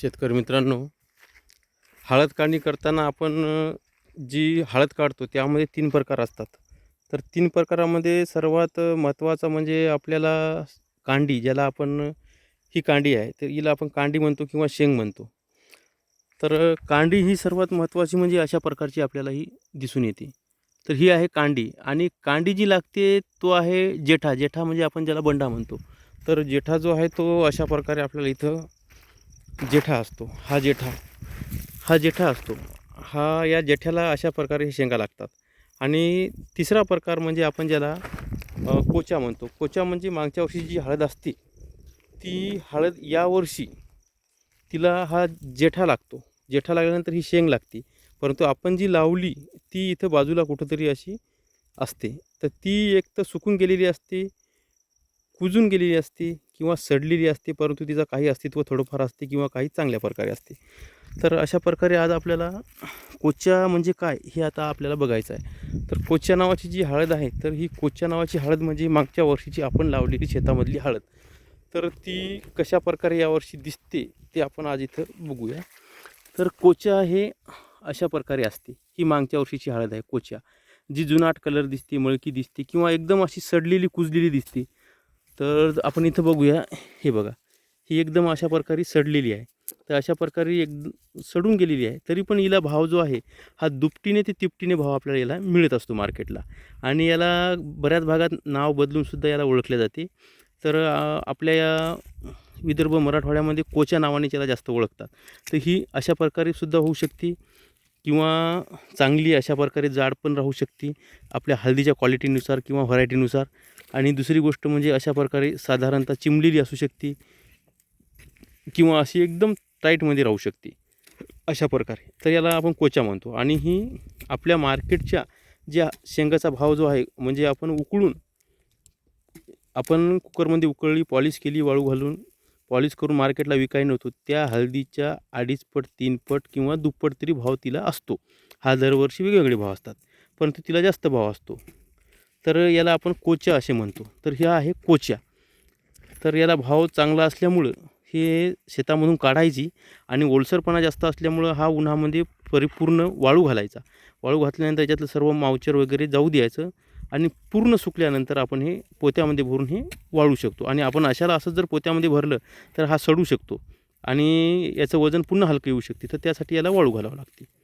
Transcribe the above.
शेतकरी मित्रांनो हळद काढणी करताना आपण जी हळद काढतो त्यामध्ये तीन प्रकार असतात. तर तीन प्रकारामध्ये सर्वात महत्त्वाचा म्हणजे आपल्याला कांडी ज्याला आपण ही कांडी आहे तर हिला आपण कांडी म्हणतो किंवा शेंग म्हणतो. तर कांडी ही सर्वात महत्त्वाची म्हणजे अशा प्रकारची आपल्याला ही दिसून येते. तर ही आहे कांडी आणि कांडी जी लागते तो आहे जेठा. जेठा म्हणजे आपण ज्याला बंडा म्हणतो. तर जेठा जो आहे तो अशा प्रकारे आपल्याला इथं जेठा असतो हा जेठा हा जेठा असतो हा या जेठ्याला अशा प्रकारे हे शेंगा लागतात. आणि तिसरा प्रकार म्हणजे आपण ज्याला कोचा म्हणतो. कोचा म्हणजे मागच्या वर्षी जी हळद असते ती हळद यावर्षी तिला हा जेठा लागतो. जेठा लागल्यानंतर ही शेंग लागते. परंतु आपण जी लावली ती इथं बाजूला कुठंतरी अशी असते. तर ती एक तर सुकून गेलेली असते कुजून गेलेली असते किंवा सडलेली असते परंतु तिचं काही अस्तित्व थोडंफार असते किंवा काही चांगल्या प्रकारे असते. तर अशा प्रकारे आज आपल्याला कोच्या म्हणजे काय हे आता आपल्याला बघायचं आहे. तर कोच्या नावाची जी हळद आहे तर ही कोच्या नावाची हळद म्हणजे मागच्या वर्षीची आपण लावलेली शेतामधली हळद. तर ती कशा प्रकारे यावर्षी दिसते ते आपण आज इथं बघूया. तर कोच्या हे अशा प्रकारे असते ही मागच्या वर्षीची हळद आहे कोच्या. जी जुनाट कलर दिसते मळकी दिसते किंवा एकदम अशी सडलेली कुजलेली दिसते. तर आपण इथं बघूया. हे बघा. ही एकदम अशा प्रकारे सडलेली आहे. तर अशा प्रकारे एक सडून गेलेली आहे. तरी पण हिला भाव जो आहे हा दुपटीने ते तिपटीने भाव आपल्याला याला मिळत असतो मार्केटला. आणि याला बऱ्याच भागात नाव बदलूनसुद्धा याला ओळखले जाते. तर आपल्या या विदर्भ मराठवाड्यामध्ये कोच्या नावाने त्याला जास्त ओळखतात. तर ही अशा प्रकारे सुद्धा होऊ शकते. किंवा चांगली अशा प्रकारे जाड पण राहू शकते आपल्या हळदीच्या क्वालिटीनुसार किंवा व्हरायटीनुसार. आणि दुसरी गोष्ट म्हणजे अशा प्रकारे साधारणतः चिमलेली असू शकते किंवा अशी एकदम टाईटमध्ये राहू शकते. अशा प्रकारे. तर याला आपण कोचा म्हणतो. आणि ही आपल्या मार्केटच्या ज्या शेंगाचा भाव जो आहे म्हणजे आपण उकळून आपण कुकरमध्ये उकळली पॉलिश केली वाळू घालून पॉलिश करून मार्केटला विकाय नव्हतो. त्या हळदीच्या अडीच पट तीन पट किंवा दुप्पट तरी भाव तिला असतो. हा दरवर्षी वेगवेगळे भाव असतात परंतु तिला जास्त भाव असतो. तर याला आपण कोच्या असे म्हणतो. तर ह्या आहे कोच्या. तर याला भाव चांगला असल्यामुळं हे शेतामधून काढायची आणि ओलसरपणा जास्त असल्यामुळं हा उन्हामध्ये परिपूर्ण वाळू घालायचा. वाळू घातल्यानंतर याच्यातलं सर्व मावचर वगैरे जाऊ द्यायचं. आणि पूर्ण सुकल्यानंतर आपण हे पोत्यामध्ये भरून हे वाळू शकतो. आणि आपण अशाला असं जर पोत्यामध्ये भरलं तर हा सडू शकतो. आणि याचं वजन पुन्हा हलकं येऊ शकते. तर त्यासाठी याला वाळू घालावं लागते.